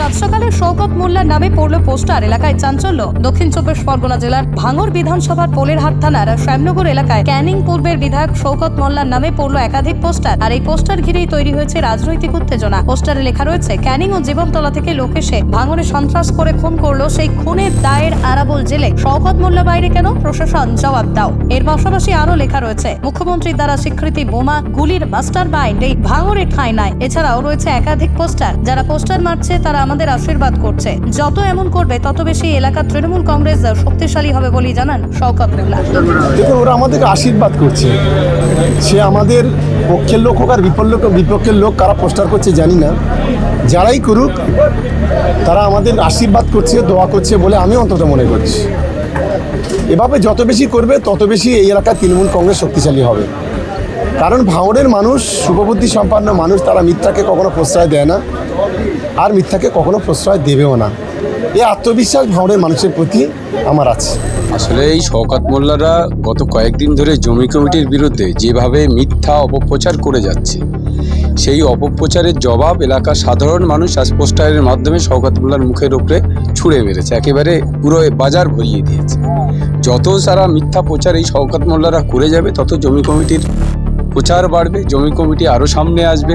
শওকত মোল্লার নামে পড়ল পোস্টার এলাকায় চাঞ্চল্য। দক্ষিণ চব্বিশ পরগনা জেলার ভাঙর বিধানসভার পোলেরহাট থানার শ্যামনগর এলাকায় ক্যানিং পূর্বের বিধায়ক শওকত মোল্লার নামে পড়ল একাধিক পোস্টার আর এই পোস্টার ঘিরেই তৈরি হয়েছে রাজনৈতিক উত্তেজনা। পোস্টারে লেখা রয়েছে, ক্যানিং ও জীবনতলা থেকে লোক এসে ভাঙরে সন্ত্রাস করে খুন করল সেই খুনের দায়ের আরাবল জেলে। শওকত মোল্লা বাইরে কেন? প্রশাসন জবাব দাও। এর পাশাপাশি আরও লেখা রয়েছে, মুখ্যমন্ত্রীর দ্বারা স্বীকৃতি বোমা, গুলির মাস্টার মাইন্ড এই ভাঙরে ঠাঁই নাই। এছাড়াও রয়েছে একাধিক পোস্টার। যারা পোস্টার মারছে তারা আমাদের আশীর্বাদ করছে। যত এমন করবে, তত বেশি এলাকার তৃণমূল কংগ্রেস শক্তিশালী হবে বলেই জানান শওকত মোল্লা ওরা আমাদেরকে আশীর্বাদ করছে। সে আমাদের পক্ষের লোক হোক আর বিপক্ষ বিপক্ষের লোক কারা পোস্টার করছে জানি না। যারাই করুক, তারা আমাদের আশীর্বাদ করছে, দোয়া করছে বলে আমি অন্তত মনে করছি। এভাবে যত বেশি করবে, তত বেশি এই এলাকার তৃণমূল কংগ্রেস শক্তিশালী হবে। কারণ ভাঙড়ের মানুষ, শুভবুদ্ধি সম্পন্ন মানুষ, তারা মিথ্যাকে কখনো প্রশ্রয় দেয় না। আর মিথ্যাকে কখনো প্রশ্রয় দেবেও না। এই আত্মবিশ্বাস ভাঙড়ের মানুষের প্রতি আমার আছে। আসলে এই শওকাত মোল্লারা গত কয়েকদিন ধরে জমি কমিটির বিরুদ্ধে যেভাবে মিথ্যা অপপ্রচার করে যাচ্ছে, সেই অপপ্রচারের জবাব এলাকার সাধারণ মানুষ আজ পোস্টারের মাধ্যমে শওকাত মোল্লার মুখের উপরে ছুঁড়ে মেরেছে, একেবারে পুরো বাজার ভরিয়ে দিয়েছে। যত সারা মিথ্যা প্রচার এই শওকাত মোল্লারা করে যাবে, তত জমি কমিটির প্রচার বাড়বে, জমি কমিটি আরও সামনে আসবে।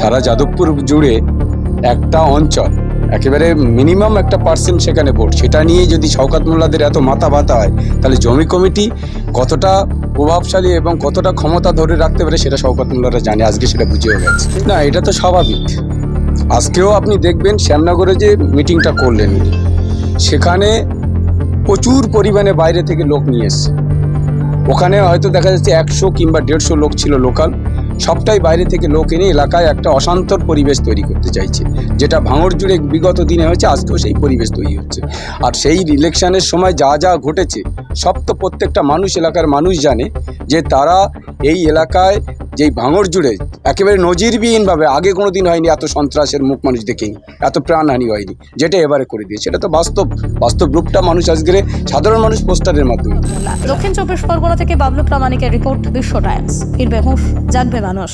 সারা যাদবপুর জুড়ে একটা অঞ্চল, একেবারে মিনিমাম একটা পার্সেন্ট সেখানে ভোট। সেটা নিয়ে যদি শওকাত মোল্লাদের এত মাথা ব্যথা হয়, তাহলে জমি কমিটি কতটা প্রভাবশালী এবং কতটা ক্ষমতা ধরে রাখতে পারে সেটা শওকাত মোল্লারা জানে। আজকে সেটা বুঝেও গেছে। না, এটা তো স্বাভাবিক। আজকেও আপনি দেখবেন শ্যামনগরে যে মিটিংটা করলেন, সেখানে প্রচুর পরিমাণে বাইরে থেকে লোক নিয়ে এসছে। ওখানে হয়তো দেখা যাচ্ছে একশো কিংবা দেড়শো লোক ছিল লোকাল। সবটাই বাইরে থেকে লোক এনে এলাকায় একটা অশান্তর পরিবেশ তৈরি করতে চাইছে। যেটা ভাঙড় জুড়ে বিগত দিনে হয়েছে, আজকেও সেই পরিবেশ তৈরি হচ্ছে। আর সেই ইলেকশনের সময় যা যা ঘটেছে, সব তো প্রত্যেকটা মানুষ, এলাকার মানুষ জানে যে তারা এই এলাকায় যেই ভাঙর জুড়ে একেবারে নজিরবিহীনভাবে আগে কোনো দিন হয়নি এত সন্ত্রাসের মুখ মানুষ দেখেনি, এত প্রাণহানি হয়নি, যেটা এবারে করে দিয়েছে। এটা তো বাস্তব বাস্তব রূপটা মানুষ আজকে সাধারণ মানুষ পোস্টারের মাধ্যমে। দক্ষিণ চব্বিশ পরগনা থেকে বাবলু প্রামাণিকের রিপোর্ট বিশ্ব টাইমস। ফিরবে হুঁশ জাগবে মানুষ।